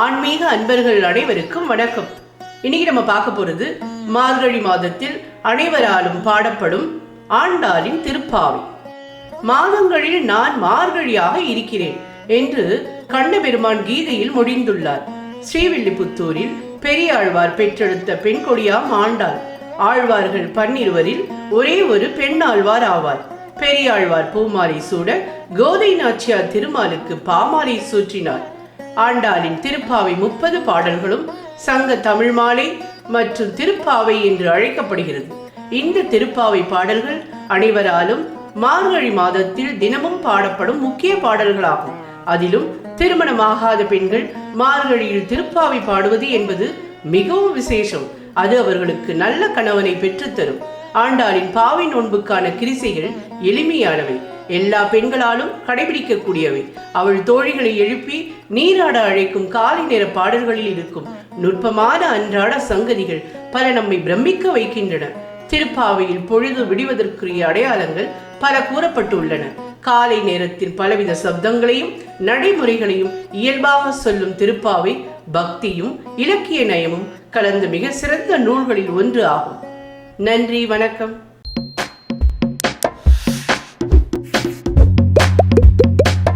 ஆன்மீக அன்பர்கள் அனைவருக்கும் வணக்கம். இன்னைக்கு நம்ம பார்க்க போறது மார்கழி மாதத்தில் அனைவராலும் பாடப்படும் ஆண்டாளின் திருப்பாவை. மாதங்களில் நான் மார்கழியாக இருக்கிறேன் என்று கண்ணபெருமான் கீதையில் முடிந்துள்ளார். ஸ்ரீவில்லிபுத்தூரில் பெரியாழ்வார் பெற்றெடுத்த பெண் கொடியாம் ஆண்டாள். ஆழ்வார்கள் பன்னிருவரில் ஒரே ஒரு பெண் ஆழ்வார் ஆவார். பெரியாழ்வார் பூமாலை சூட கோதை நாச்சியார் திருமாலுக்கு பாமாலை சூற்றினார். ஆண்டாளின் திருப்பாவை முப்பது பாடல்களும் சங்க தமிழ் மாலை மற்றும் திருப்பாவை என்று அழைக்கப்படுகிறது. இந்த திருப்பாவை பாடல்கள் அனைவராலும் மார்கழி மாதத்தில் தினமும் பாடப்படும் முக்கிய பாடல்களாகும். அதிலும் திருமணமாகாத பெண்கள் மார்கழியில் திருப்பாவை பாடுவது என்பது மிகவும் விசேஷம். அது அவர்களுக்கு நல்ல கணவனை பெற்றுத்தரும். ஆண்டாளின் பாவை நோன்புக்கான கிரிசைகள் எளிமையானவை. எல்லா பெண்களாலும் கடைபிடிக்கக்கூடியவை. அவள் தோழிகளை எழுப்பி நீராட அழைக்கும் காலை நேர பாடல்களில் இருக்கும் நுட்பமான அன்றாட சங்கதிகள் பல நம்மை பிரமிக்க வைக்கின்றன. திருப்பாவையில் பொழுது விடுவதற்குரிய அடையாளங்கள் பல கூறப்பட்டுள்ளன. காலை நேரத்தில் பலவித சப்தங்களையும் நடைமுறைகளையும் இயல்பாக சொல்லும் திருப்பாவை பக்தியும் இலக்கிய நயமும் கலந்த மிக சிறந்த நூல்களில் ஒன்று ஆகும். நன்றி வணக்கம்.